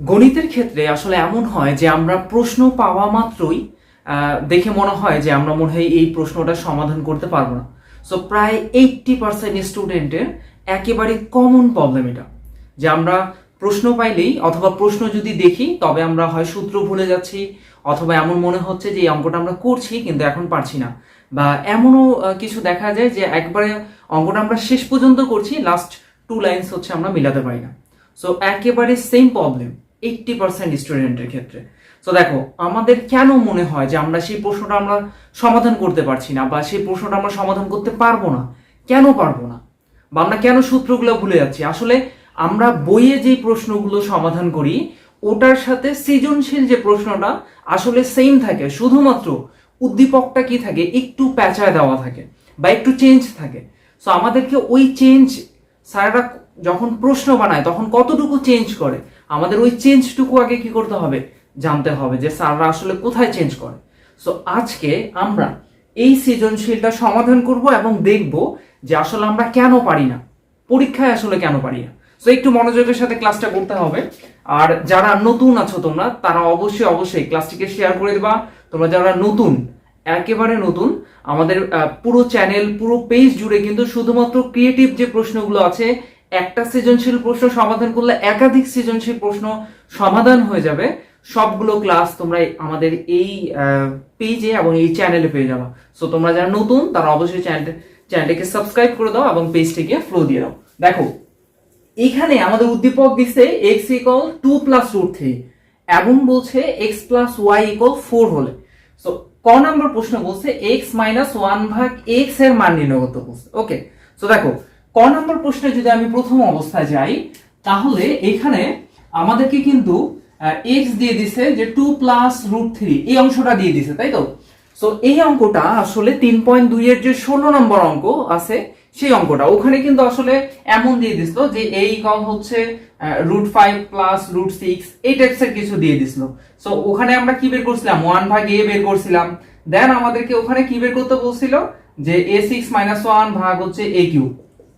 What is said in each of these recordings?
গণিতের ক্ষেত্রে আসলে এমন হয় যে আমরা প্রশ্ন পাওয়া মাত্রই দেখে মনে হয় যে আমরা মনে হয় এই প্রশ্নটা সমাধান করতে পারব না। সো প্রায় এইটটি পার্সেন্ট স্টুডেন্টের একেবারে কমন প্রবলেম এটা। যে আমরা প্রশ্ন পাইলেই অথবা প্রশ্ন যদি দেখি, তবে আমরা হয় সূত্র ভুলে যাচ্ছি, অথবা এমন মনে হচ্ছে যে এই অঙ্কটা আমরা করছি কিন্তু এখন পারছি না। বা এমনও কিছু দেখা যায় যে একবারে অঙ্কটা আমরা শেষ পর্যন্ত করছি লাস্ট টু লাইন্স হচ্ছে আমরা মিলাতে পারি না। সো একেবারে সেম প্রবলেম এইটটি পার্সেন্ট স্টুডেন্টের ক্ষেত্রে। তো দেখো, আমাদের কেন মনে হয় যে আমরা সেই প্রশ্নটা আমরা সমাধান করতে পারছি না বা সেই প্রশ্নটা আমরা সমাধান করতে পারব না? কেন পারব না? বা আমরা কেন সূত্রগুলো ভুলে যাচ্ছি? আসলে আমরা বইয়ে যে প্রশ্নগুলো সমাধান করি, ওটার সাথে সৃজনশীল যে প্রশ্নটা, আসলে সেম থাকে। শুধুমাত্র উদ্দীপকটা কি থাকে? একটু প্যাঁচায় দেওয়া থাকে বা একটু চেঞ্জ থাকে। সো আমাদেরকে ওই চেঞ্জ স্যাররা যখন প্রশ্ন বানায়, তখন কতটুকু চেঞ্জ করে? আমাদের ওই চেঞ্জটুকু আগে কি করতে হবে? জানতে হবে যে স্যাররা আসলে কোথায় চেঞ্জ করে। সো আজকে আমরা এই সৃজনশীলটা সমাধান করব এবং দেখব যে আসলে আমরা কেন পারি না। পরীক্ষায় আসলে কেন পারি না। সো একটু মনোযোগের সাথে ক্লাসটা করতে হবে। আর যারা নতুন আছো তোমরা, তারা অবশ্যই অবশ্যই ক্লাসটিকে শেয়ার করে দেবা। তোমরা যারা নতুন, একেবারে নতুন, আমাদের পুরো চ্যানেল পুরো পেজ জুড়ে কিন্তু শুধুমাত্র ক্রিয়েটিভ যে প্রশ্নগুলো আছে একটা সৃজনশীল প্রশ্ন সমাধান করলে একাধিক সৃজনশীল প্রশ্ন সমাধান হয়ে যাবে। সবগুলো ক্লাস তোমরা আমাদের এই পেজে এবং এই চ্যানেলে পেয়ে যাবে। সো তোমরা যারা নতুন, তারা অবশ্যই চ্যানেল চ্যানেলটিকে সাবস্ক্রাইব করে দাও এবং পেজটিকে ফ্লো দিয়ে দাও। দেখো, এখানে আমাদের উদ্দীপক দিচ্ছে x equal two plus root three এবং বলছে x plus y equal four হলে। সো ক নম্বর প্রশ্ন বলছে এক্স মাইনাস ওয়ান ভাগ এক্সের মান নির্ণয় করতে বলছে। ওকে সো দেখো ক নম্বর প্রশ্নে যদি আমি প্রথম অবস্থায় যাই, তাহলে এখানে আমাদেরকে কিন্তু এক্স দিয়ে দিছে যে টু প্লাস রুট থ্রি এই অংশটা দিয়ে দিছে, তাই তো? সো এই অঙ্কটা আসলে তিন পয়েন্ট দুই এর যে ষোলো নম্বর অঙ্ক আছে, সেই অঙ্কটা। ওখানে কিন্তু আসলে এমন দিয়ে দিছিল যে এই কল হচ্ছে root five plus root six এই টাইপসের কিছু দিয়ে দিছিল। সো ওখানে আমরা কি বের করছিলাম? ওয়ান ভাগ এ বের করছিলাম। দেন আমাদেরকে ওখানে কি বের করতে বলছিল? যে এ সিক্স মাইনাস ওয়ান ভাগ হচ্ছে এ কিউ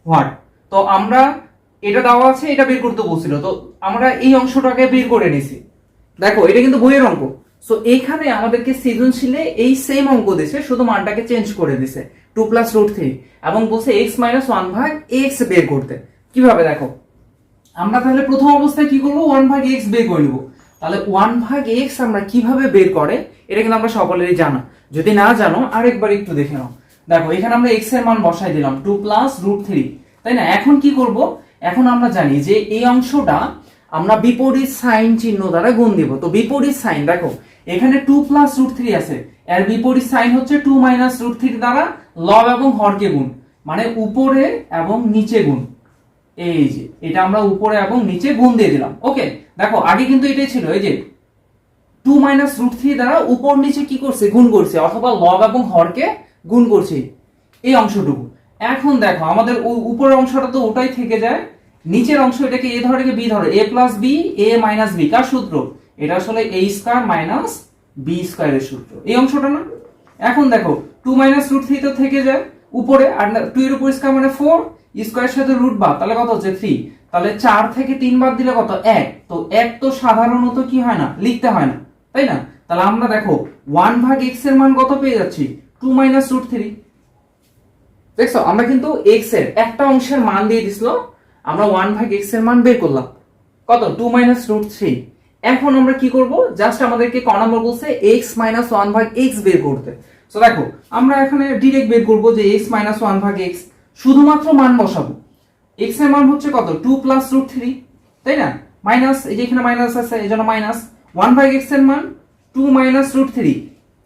হোয়াট তো আমরা এটা দেওয়া আছে, এটা বের করতে বলছিল। তো আমরা এই অংশটাকে বের করে নিছি। দেখো, এটা কিন্তু বইয়ের অঙ্ক। সো এখানে আমাদেরকে সৃজনশীলে এই সেম অঙ্ক দিছে, শুধু মানটাকে চেঞ্জ করে দিছে। টু প্লাস রুট থ্রি এবং বলছে এক্স মাইনাস ওয়ান ভাগ এক্স বের করতে। কীভাবে দেখো? আমরা তাহলে প্রথম অবস্থায় কি করব? ওয়ান ভাগ এক্স বের করে নেব। তাহলে ওয়ান ভাগ এক্স আমরা কীভাবে বের করে? এটা কিন্তু আমরা সকলেরই জানা। যদি না জানো, আরেকবার একটু দেখে নাও। দেখো, এখানে আমরা এক্সের মান বসাই দিলাম টু প্লাস রুট থ্রি তাই না? এখন কি করব? এখন আমরা জানি যে এই অংশটা আমরা বিপরীত সাইন চিহ্ন দ্বারা গুণ দিব। তো বিপরীত সাইন, দেখো, এখানে টু প্লাস রুট থ্রি আছে। এর বিপরীত সাইন হচ্ছে টু মাইনাস রুট থ্রি দ্বারা লব এবং হরকে গুণ। মানে উপরে এবং নিচে গুণ। এই যে, এটা আমরা উপরে এবং নিচে গুণ দিয়ে দিলাম। ওকে, দেখো, আগে কিন্তু এটাই ছিল, এই যে টু মাইনাস রুট থ্রি দ্বারা উপর নিচে কি করছে? গুণ করছে, অথবা লব এবং হরকে গুণ করছি। এই অংশটুকু। এখন দেখো, আমাদের উপরের অংশটা তো ওটাই থেকে যায়। নিচের অংশ এটাকে এ ধরে বি ধরে। A plus B, A minus B. কার সূত্র? এটা আসলে এ স্কোয়ার মাইনাস বি স্কোয়ারের সূত্র। এই অংশটা না? এখন দেখো টু মাইনাস রুট থ্রি তো থেকে যায় উপরে, আর টু এর উপর স্কোয়ার মানে ফোর স্কোয়ারের সাথে রুট বাদ। তাহলে কত হচ্ছে? থ্রি তাহলে চার থেকে তিন বাদ দিলে কত? এক। তো এক তো সাধারণত কি হয় না? লিখতে হয় না। তাই না? তাহলে আমরা দেখো ওয়ান ভাগ এক্সের মান কত পেয়ে যাচ্ছি? টু মাইনাস রুট থ্রি দেখছ, আমরা কিন্তু এক্সের একটা অংশের মান দিয়ে দিছিল, আমরা ওয়ান ভাগ এক্সের মান বের করলাম। কত? টু মাইনাস রুট থ্রি এখন আমরা কি করব? জাস্ট আমাদেরকে ক নম্বর বলছে এক্স মাইনাস ওয়ান ভাগ এক্স বের করতে। তো দেখো, আমরা এখানে ডিরেক্ট বের করব যে এক্স মাইনাস ওয়ান ভাগ এক্স শুধুমাত্র মান বসাবো। এক্সের মান হচ্ছে কত? টু প্লাস রুট থ্রি তাই না? মাইনাস এই যে এখানে মাইনাস আছে, এই জন্য মাইনাস ওয়ান ভাগ এক্সের মান টু মাইনাস রুট থ্রি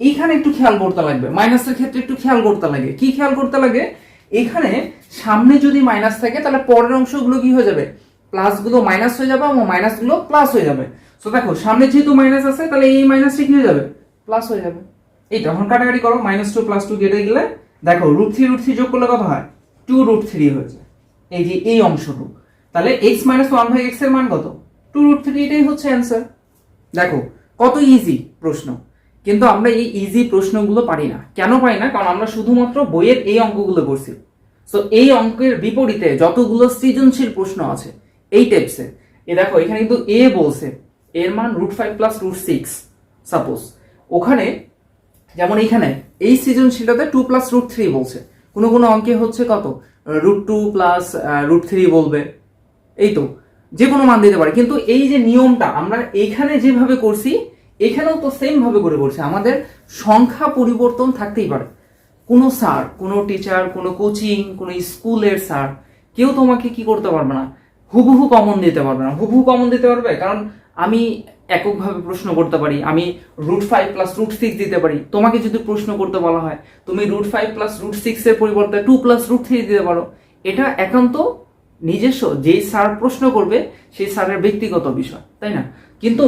এইখানে একটু খেয়াল করতে লাগবে। মাইনাসের ক্ষেত্রে একটু খেয়াল করতে লাগে। কি খেয়াল করতে লাগে? এখানে সামনে যদি মাইনাস থাকে, তাহলে পরের অংশগুলো কি হয়ে যাবে? প্লাসগুলো মাইনাস হয়ে যাবে এবং মাইনাসগুলো প্লাস হয়ে যাবে। তো দেখো, সামনে যেহেতু মাইনাস আছে, তাহলে এই মাইনাসটি কি হয়ে যাবে? প্লাস হয়ে যাবে। এই তখন কাটাকাটি করো মাইনাস টু প্লাস টু কেটে গেলে দেখো রুট থ্রি রুট থ্রি যোগ করলে কত হয়? টু রুট থ্রি হয়েছে। এই যে এই অংশটুকু। তাহলে এক্স মাইনাস ওয়ান বাই এক্সের মান কত? টু রুট থ্রি এটাই হচ্ছে অ্যান্সার দেখো, কত ইজি প্রশ্ন। কিন্তু আমরা এই ইজি প্রশ্নগুলো পারি না। কেন পারি না? কারণ আমরা শুধুমাত্র বইয়ের এই অঙ্কগুলো করছি। সো এই অঙ্কের বিপরীতে যতগুলো সৃজনশীল প্রশ্ন আছে, এই টাইপসের এ দেখো, এখানে কিন্তু এ বলছে, এর মান root five plus root six suppose ওখানে, যেমন এখানে এই সৃজনশীলটাতে টু প্লাস রুট থ্রি বলছে। কোনো কোনো অঙ্কে হচ্ছে কত? Root two plus root three বলবে। এই তো যে কোনো মান দিতে পারে। কিন্তু এই যে নিয়মটা, আমরা এইখানে যেভাবে করছি এখানেও তো সেম ভাবে করে করছি আমাদের সংখ্যা পরিবর্তন থাকতেই পারে। কোনো স্যার কোনো টিচার কোনো কোচিং কোনো স্কুলের স্যার কেউ তোমাকে কি করতে পারবে না? হুবহু কমন দিতে পারবে না। হুবহু কমন দিতে পারবে? কারণ আমি এককভাবে প্রশ্ন করতে পারি, আমি root five plus root six দিতে পারি। তোমাকে যদি প্রশ্ন করতে বলা হয়, তুমি root five plus root six এর পরিবর্তে টু প্লাস রুট থ্রি দিতে পারো। এটা একান্ত নিজস্ব, যেই স্যার প্রশ্ন করবে, সেই স্যারের ব্যক্তিগত বিষয়, তাই না? কিন্তু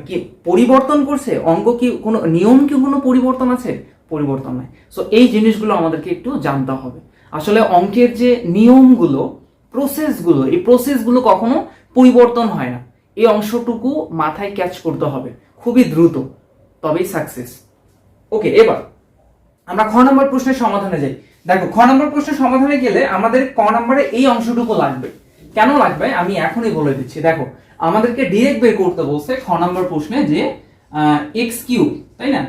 কি পরিবর্তন করছে? অঙ্ক কি কোনো, নিয়ম কি কোনো পরিবর্তন আছে? পরিবর্তন নাই। সো এই জিনিসগুলো আমাদেরকে একটু জানতে হবে। আসলে অঙ্কের যে নিয়মগুলো প্রসেসগুলো এই প্রসেসগুলো কখনো পরিবর্তন হয় না। এই অংশটুকু মাথায় ক্যাচ করতে হবে। খুবই দ্রুত, তবেই সাকসেস ওকে এবার আমরা খ নম্বর প্রশ্নের সমাধানে যাই। দেখো, খ নম্বর প্রশ্নের সমাধানে গেলে আমাদের ক নম্বরে এই অংশটুকু লাগবে। কেন লাগবে? আমি এখনই বলে দিচ্ছি। দেখো আমাদেরকে ডিরেক্ট বের করতে বলছে খ নম্বর প্রশ্নে যে এক্স কিউব তাই না?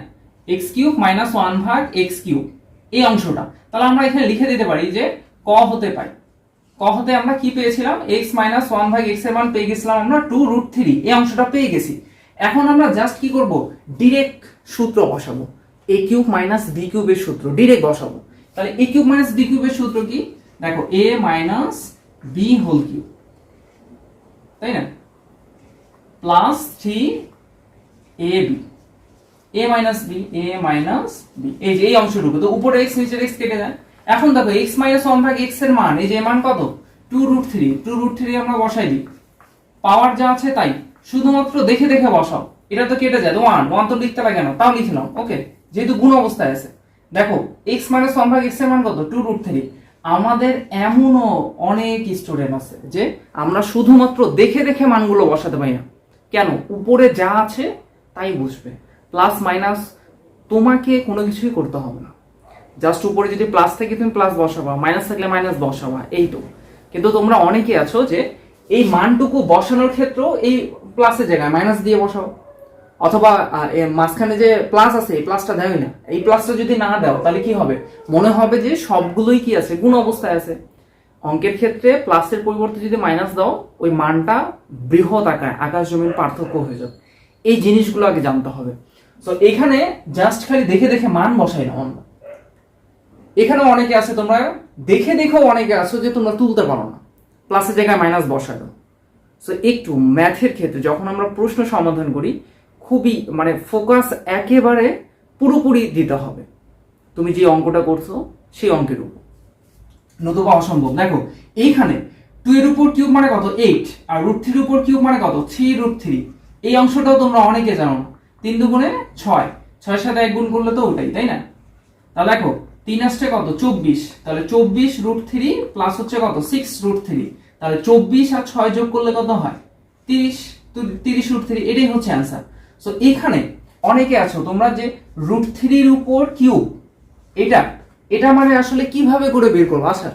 এক্স কিউব মাইনাস ওয়ান ভাগ এক্স কিউব এই অংশটা। তাহলে আমরা এখানে লিখে দিতে পারি যে, ক হতে পাই ক হতে আমরা কি পেয়েছিলাম? এক্স মাইনাস ওয়ান ভাগ এক্সের মান পেয়ে গেছিলাম আমরা টু রুট থ্রি এই অংশটা পেয়ে গেছি। এখন আমরা জাস্ট কি করব? ডিরেক্ট সূত্র বসাবো। এ কিউব মাইনাস বি কিউবের সূত্র ডিরেক্ট বসাবো। তাহলে এ কিউব মাইনাস বি কিউবের সূত্র কি? দেখো A minus B whole cube তাই না? Plus three A B. A minus B, A minus B. এই যে, এই অংশটুকু। তো উপরে এক্স নিচের এক্স কেটে যায়। এখন দেখো এক্স মাইনাস ওয়ান ভাগ এক্সের মান, এই যে মান কত? Two root three two root three আমরা বসাই দিই। পাওয়ার যা আছে তাই। শুধুমাত্র দেখে দেখে বসাও। এটা তো কেটে যায়। ওয়ান ওয়ান তো লিখতে লাগে না তাও লিখলাম ওকে যেহেতু গুণ অবস্থায় আছে। দেখো এক্স মাইনাস ওয়ান ভাগ এক্সের মান কত? টু রুট থ্রি আমাদের এমনও অনেক স্টুডেন্ট আছে যে আমরা শুধুমাত্র দেখে দেখে মানগুলো বসাতে পারি না। কেন? উপরে যা আছে তাই বুঝবে প্লাস মাইনাস তোমাকে কোনো কিছুই করতে হবে না। জাস্ট উপরে যদি প্লাস থাকে তুমি প্লাস বসাবা, মাইনাস থাকলে মাইনাস বসাবা, এই তো। কিন্তু তোমরা অনেকে আছো যে এই মানটুকু বসানোর ক্ষেত্রেও এই প্লাসের জায়গায় মাইনাস দিয়ে বসাও। অথবা মাঝখানে যে প্লাস আছে, এই প্লাসটা দেওই না। এই প্লাসটা যদি না দাও, তাহলে কি হবে? মনে হবে যে সবগুলোই কি আছে? গুণ অবস্থায় আছে। অঙ্কের ক্ষেত্রে প্লাসের পরিবর্তে যদি মাইনাস দাও, ওই মানটা বৃহৎ আকার, আকাশ জমির পার্থক্য হয়ে যাবে। এই জিনিসগুলো আগে জানতে হবে। তো এখানে জাস্ট খালি দেখে দেখে মান বসাই না আমরা এখানেও অনেকে আছে, তোমরা দেখে দেখেও অনেকে আছো যে তোমরা তুলতে পারো না। প্লাসের জায়গায় মাইনাস বসায় দাও। সো একটু ম্যাথের ক্ষেত্রে যখন আমরা প্রশ্ন সমাধান করি, খুবই মানে ফোকাস একেবারে পুরোপুরি দিতে হবে। তুমি যে অঙ্কটা করছ, সেই অঙ্কের উপর। নতুবা অসম্ভব। দেখো, এইখানে টু এর উপর কিউব মানে কত? এইট আর রুট থ্রির উপর কিউব মানে কত? থ্রি রুট থ্রি এই অংশটাও তোমরা অনেকে জানো। তিন দুগুণে ছয়। ছয়ের সাথে এক গুণ করলে তো ওটাই, তাই না? তাহলে দেখো, তিন আসছে কত? চব্বিশ। তাহলে চব্বিশ রুট থ্রি প্লাস হচ্ছে কত? সিক্স রুট থ্রি তাহলে চব্বিশ আর ছয় যোগ করলে কত হয়? তিরিশ। তিরিশ রুট থ্রি এটাই হচ্ছে অ্যান্সার সো এখানে অনেকে আছো, তোমরা যে রুট থ্রির উপর কিউব এটা এটা মানে আসলে কীভাবে করে বের করব? আচ্ছা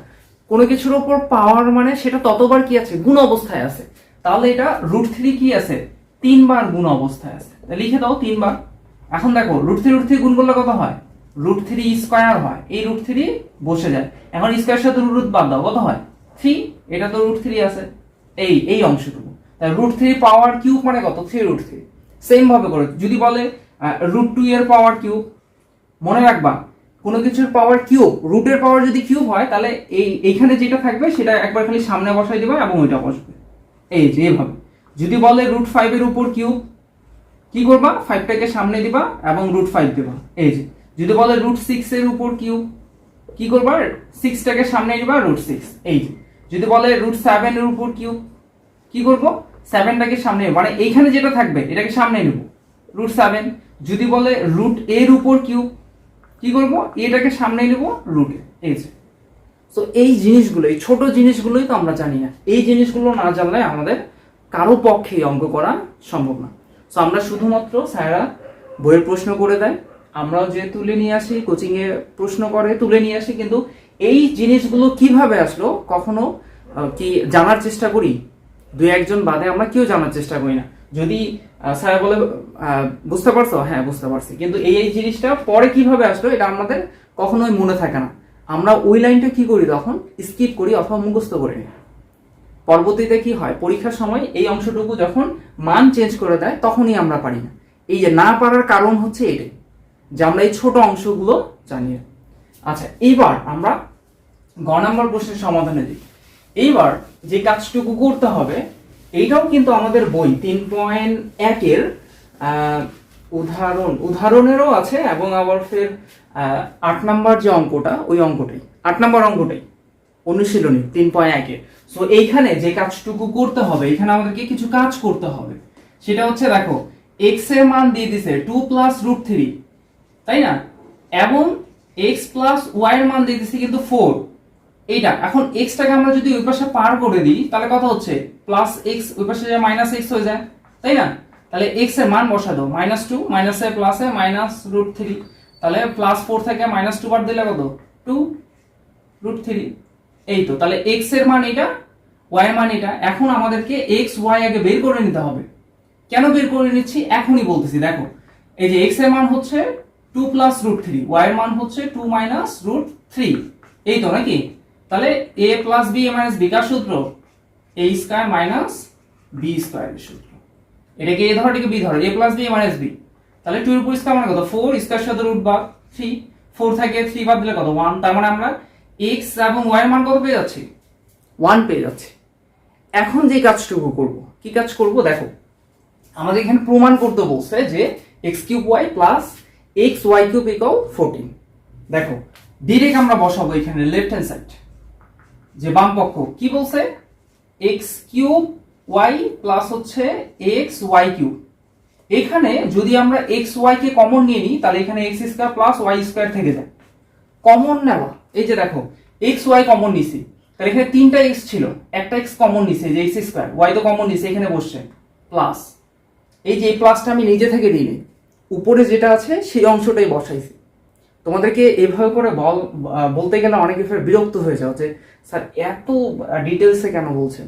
কোনো কিছুর ওপর পাওয়ার মানে সেটা ততবার কি আছে? গুণ অবস্থায় আছে। তাহলে এটা রুট থ্রি কি আছে? তিনবার গুণ অবস্থায় আছে। লিখে দাও তিনবার। এখন দেখো রুট থ্রি রুট থ্রি গুণ করলে কত হয়? রুট থ্রি স্কোয়ার হয়। এই রুট থ্রি বসে যায়। এখন স্কোয়ার সাথে রুট বাদ দাও, কত হয়? থ্রি এটা তো রুট থ্রি আছে। এই এই অংশটুকু। তাই রুট থ্রি পাওয়ার কিউব মানে কত? থ্রি রুট থ্রি সেম ভাবে করে, যদি বলে রুট টু এর পাওয়ার কিউব মনে রাখবা কোনো কিছুর পাওয়ার কিউব রুটের পাওয়ার যদি কিউব হয়, তাহলে এই, এইখানে যেটা থাকবে, সেটা একবার খালি সামনে বসাই দিবা এবং ওইটা বসবে। এই যে এভাবে যদি বলে রুট ফাইভের উপর কিউব কি করবা? ফাইভটাকে সামনে দিবা এবং রুট ফাইভ দিবা। এই যে, যদি বলে রুট সিক্সের উপর কিউব কি করবা? সিক্সটাকে সামনে নিবা রুট সিক্স এই যে, যদি বলে রুট সেভেনের উপর কিউব কি করব? সেভেনটাকে সামনে মানে এইখানে যেটা থাকবে, এটাকে সামনে নেব। রুট সেভেন যদি বলে রুট এর উপর কিউব কি করব? এটাকে সামনে নেব রুটে এই যে। তো এই জিনিসগুলো, এই ছোট জিনিসগুলোই তো আমরা জানি না। এই জিনিসগুলো না জানলে আমাদের কারও পক্ষে অঙ্ক করা সম্ভব না। তো আমরা শুধুমাত্র স্যারা বইয়ের প্রশ্ন করে দেয়। আমরাও যে তুলে নিয়ে আসি কোচিং এ প্রশ্ন করে, তুলে নিয়ে আসি, কিন্তু এই জিনিসগুলো কীভাবে আসলো, কখনো কি জানার চেষ্টা করি? দুই একজন বাদে আমরা কেউ জানার চেষ্টা করি না। যদি স্যার বলে বুঝতে পারছ? হ্যাঁ বুঝতে পারছি। কিন্তু এই এই জিনিসটা পরে কীভাবে আসলো, এটা আমাদের কখনোই মনে থাকে না। আমরা ওই লাইনটা কি করি তখন? স্কিপ করি অথবা মুখস্থ করে নিই। পরবর্তীতে কি হয়? পরীক্ষার সময় এই অংশটুকু যখন মান চেঞ্জ করে দেয়, তখনই আমরা পারি না। এই যে না পারার কারণ হচ্ছে এটাই যে আমরা এই ছোট অংশগুলো জানি না। আচ্ছা এইবার আমরা গ নম্বর প্রশ্নের সমাধানে দিই এইবার যে কাজটুকু করতে হবে এইটাও কিন্তু আমাদের বই, তিন পয়েন্ট একের উদাহরণ, উদাহরণেরও আছে এবং আবার ফের আট নাম্বার যে অঙ্কটা, ওই অঙ্কটাই, আট নাম্বার অঙ্কটাই, অনুশীলনী, তিন পয়েন্ট একে সো এইখানে যে কাজটুকু করতে হবে এখানে আমাদেরকে কিছু কাজ করতে হবে। সেটা হচ্ছে, দেখো এক্সের মান দিয়ে দিছে টু প্লাস রুট থ্রি তাই না? এবং এক্স প্লাস ওয়াই এর মান দিয়ে দিছে কিন্তু ফোর এইটা, এখন এক্সটাকে আমরা যদি ওই পাশে পার করে দিই, তাহলে কথা হচ্ছে? প্লাস এক্স ওই পাশে যায় মাইনাস এক্স হয়ে যায়, তাই না? তাহলে এক্সের মান বসা দাও মাইনাস টু মাইনাসে প্লাসে মাইনাস রুট থ্রি তাহলে প্লাস ফোর থেকে মাইনাস টু বার দিলে কত? টু রুট থ্রি এই তো, তাহলে এক্সের মান এটা ওয়াই এর মান এটা এখন আমাদেরকে এক্স ওয়াই আগে বের করে নিতে হবে। কেন বের করে নিচ্ছি? এখনই বলতেছি, দেখো। এই যে এক্সের মান হচ্ছে two plus root three y এর মান হচ্ছে টু মাইনাস রুট থ্রি এই তো, নাকি? তাহলে A plus B A minus B কার সূত্র? এ স্কয়ার মাইনাস বি স্কয়ারের সূত্র। এটাকে এ ধরো, এটাকে বি ধরো A plus B A minus B তাহলে টু এর উপর স্কয়ার মানে কত? ফোর স্কয়ার সাথে রুট বাদ থ্রি ফোর থেকে থ্রি বাদ দিলে কত? ওয়ান তার মানে আমরা এক্স এবং ওয়াই এর মান কত পেয়ে যাচ্ছি? ওয়ান পেয়ে যাচ্ছি। এখন যে কাজটুকু করব, কি কাজ করব? দেখো, আমাদের এখানে প্রমাণ করতে বলছে যে x cube y plus x y cube equal fourteen দেখো ডিরেক্ট আমরা বসাবো এখানে লেফট হ্যান্ড সাইড যে বাম পক্ষ, কি বলছে? এক্স কিউব ওয়াই প্লাস হচ্ছে এক্স ওয়াই কিউব এখানে যদি আমরা এক্স ওয়াই কে কমন নিয়ে নিই, তাহলে এখানে x square plus y square থেকে যায়। কমন নেওয়া। এই যে দেখো এক্স ওয়াই কমন নিছি। তাহলে এখানে তিনটা এক্স ছিল। একটা এক্স কমন নিছে যে এক্স স্কোয়ার ওয়াই তো কমন নিছে, এখানে বসছে। প্লাস এই যে এই প্লাসটা আমি নিজে থেকে দিই নি। উপরে যেটা আছে, সেই অংশটাই বসাইছি। তোমাদেরকে এভাবে করে বল বলতে গেলে অনেকে ফের বিরক্ত হয়ে যাও যে, স্যার, এত ডিটেলসে কেন বলছেন?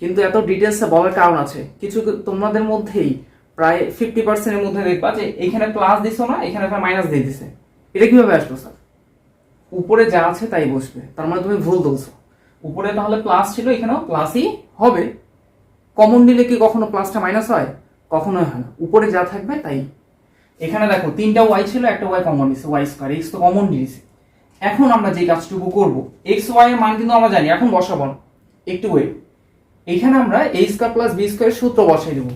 কিন্তু এত ডিটেলসে বলার কারণ আছে। কিছু তোমাদের মধ্যেই প্রায় ফিফটি পার্সেন্টের মধ্যে দেখবা যে, এখানে প্লাস দিছো না, এখানে মাইনাস দিয়ে দিছে। এটা কীভাবে আসলো, স্যার? উপরে যা আছে তাই বসবে। তার মানে তুমি ভুল বলছো। উপরে তাহলে প্লাস ছিল, এখানেও প্লাসই হবে। কমন নিলে কি কখনো প্লাসটা মাইনাস হয়? কখনোই হয় না। উপরে যা থাকবে তাই এখানে দেখো, তিনটা ওয়াই ছিল, একটা ওয়াই কমন নিছে ওয়াই স্কোয়ার এক্স তো কমন নিয়েছে এখন আমরা যে কাজটুকু করব এক্স ওয়াই এর মান কিন্তু আমরা জানি, এখন বসাবো না। একটু ওয়েট এখানে আমরা A square plus B square সূত্র বসাই দেবো।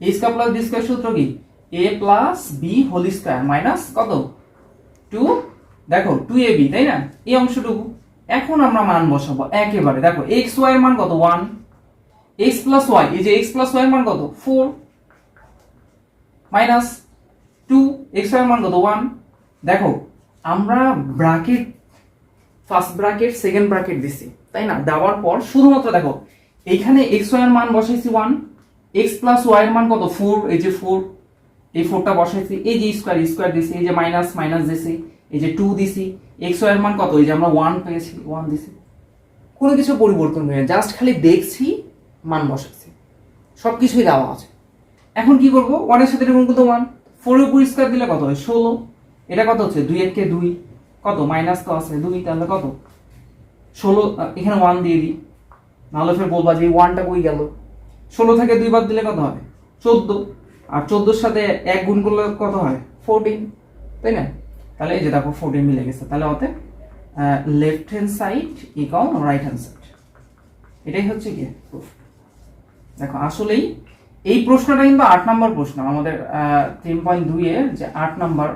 A square plus B square সূত্র কি? A plus B whole square minus কত? টু দেখো টু এ বি তাই না? এই অংশটুকু। এখন আমরা মান বসাবো একেবারে। দেখো এক্স ওয়াই এর মান কত? ওয়ান এক্স প্লাস ওয়াই এই যে এক্স প্লাস ওয়াই এর মান কত? Four minus two x y মান কত? ওয়ান দেখো, আমরা bracket first bracket second bracket দিছি, তাই না? দেওয়ার পর শুধুমাত্র দেখো, এইখানে এক্স ওয়াই এর মান বসাইছি ওয়ান এক্স প্লাস ওয়াই এর মান কত? ফোর এই যে ফোর এই ফোরটা বসাইছি, এই যে স্কোয়ার স্কোয়ার দিছি, এই যে মাইনাস মাইনাস দিছি, এই যে টু দিছি এক্স ওয়াই এর মান কত? এই যে আমরা ওয়ান পেয়েছি ওয়ান দিছি। কোনো কিছু পরিবর্তন হয়ে জাস্ট খালি দেখছি, মান বসাচ্ছি সব কিছুই দেওয়া আছে। এখন কি করব? ওয়ানের সাথে এরকম কত ওয়ান ফোরের উপর দিলে কত হয়? ষোলো। এটা কত হচ্ছে? দুই একে দুই। কত? মাইনাস তো আছে। দুই, তাহলে কত? ষোলো এখানে ওয়ান দিয়ে দিই। নাহলে ফের বলবা যে ওয়ানটা কই গেল? ষোলো থেকে দুই বাদ দিলে কত হবে? চোদ্দ। আর চোদ্দোর সাথে এক গুণ করলে কত হয়? ফোরটিন তাই না? তাহলে এই যে দেখো ফোরটিন মিলে গেছে। তাহলে অতএব left hand side equal right hand side এটাই হচ্ছে কি। দেখো, আসলেই এই প্রশ্নটা কিন্তু আট নম্বর প্রশ্ন, আমাদের তিন পয়েন্ট দুই এর যে আট নম্বর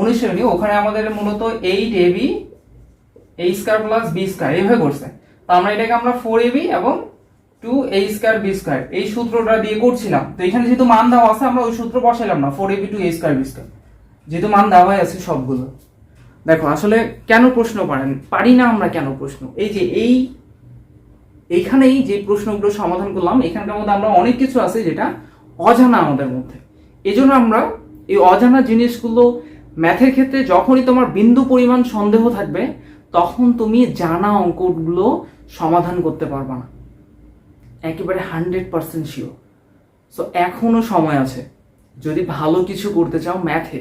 অনুশীলনী, ওখানে আমাদের মূলত eight A B A square plus B square এইভাবে করছে। তো আমরা এটাকে আমরা ফোর এ বি এবং two A square B square এই সূত্রটা দিয়ে করছিলাম। তো এখানে যেহেতু মান দেওয়া আছে, আমরা ওই সূত্র বসাইলাম না four A B two A square B square যেহেতু মান দেওয়াই আছে সবগুলো। দেখো, আসলে কেন প্রশ্ন পারেন পারি না আমরা কেন প্রশ্ন? এই যে এই এইখানেই যে প্রশ্নগুলো সমাধান করলাম, এখানকার মধ্যে আমরা অনেক কিছু আছে যেটা অজানা আমাদের মধ্যে। এজন্য আমরা এই অজানা জিনিসগুলো ম্যাথের ক্ষেত্রে যখনই তোমার বিন্দু পরিমাণ সন্দেহ থাকবে, তখন তুমি জানা অঙ্কগুলো সমাধান করতে পারবে না। একেবারে হান্ড্রেড পার্সেন্ট শিওর। সো এখনও সময় আছে। যদি ভালো কিছু করতে চাও ম্যাথে,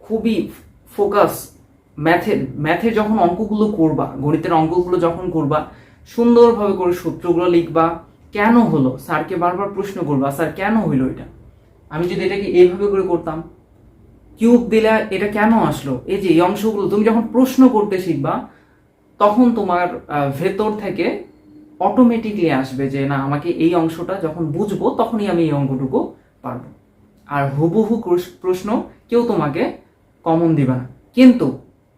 খুবই ফোকাস ম্যাথের, ম্যাথে যখন অঙ্কগুলো করবা, গণিতের অঙ্কগুলো যখন করবা সুন্দরভাবে করে সূত্রগুলো লিখবা। কেন হলো? স্যারকে বারবার প্রশ্ন করবা, স্যার, কেন হইল এটা? আমি যদি এটাকে এইভাবে করে করতাম, কিউব দিলে এটা কেন আসলো? এই যে, এই অংশগুলো তুমি যখন প্রশ্ন করতে শিখবা, তখন তোমার ভেতর থেকে অটোমেটিকলি আসবে যে, না, আমাকে এই অংশটা যখন বুঝব, তখনই আমি এই অঙ্কটুকু পারব। আর হুবহু প্রশ্ন কেউ তোমাকে কমন দিবে না। কিন্তু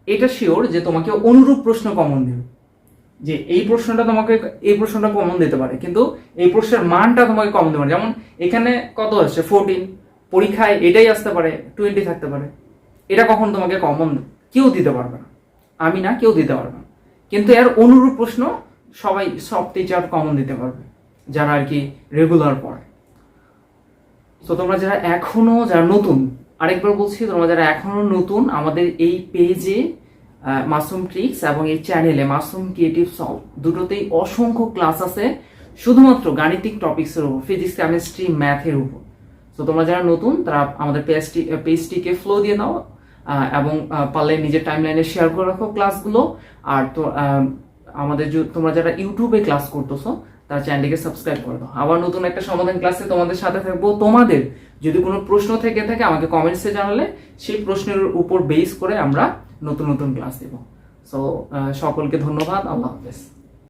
এটা শিওর যে তোমাকে অনুরূপ প্রশ্ন কমন দিবে। যে এই প্রশ্নটা তোমাকে, এই প্রশ্নটা কমন দিতে পারে, কিন্তু এই প্রশ্নের মানটা তোমাকে কমন দিতে পারে। যেমন এখানে কত আসছে? ফোরটিন পরীক্ষায় এটাই আসতে পারে টোয়েন্টি থাকতে পারে। এটা কখন তোমাকে কমন কেউ দিতে পারবে না। আমি না, কেউ দিতে পারবে না। কিন্তু এর অনুরূপ প্রশ্ন সবাই, সব টিচার কমন দিতে পারবে, যারা আর কি রেগুলার পড়ে। তো তোমরা যারা এখনও, যারা নতুন, আরেকবার বলছি, তোমরা যারা এখনও নতুন, আমাদের এই পেজে মাসুম ট্রিক্স এবং এই চ্যানেলে মাসুম ক্রিয়েটিভ সলভ দুটোতেই অসংখ্য ক্লাস আছে, শুধুমাত্র গাণিতিক টপিক্সের উপর, ফিজিক্স, কেমিস্ট্রি, ম্যাথের উপর। তো তোমরা যারা নতুন, তারা আমাদের পেজটি পেজটিকে ফ্লো দিয়ে নাও এবং পারলে নিজের টাইমলাইনে শেয়ার করে রাখো ক্লাসগুলো। আর তো আমাদের তোমরা যারা ইউটিউবে ক্লাস করতেছো, তার চ্যানেলটিকে সাবস্ক্রাইব করে দাও। আবার নতুন একটা সমাধান ক্লাসে তোমাদের সাথে থাকব। তোমাদের যদি কোনো প্রশ্ন থেকে থাকে, আমাকে কমেন্টসে জানালে সেই প্রশ্নের উপর বেস করে আমরা নতুন নতুন ক্লাস দেবো। সো সকলকে ধন্যবাদ। আল্লাহ হাফেজ।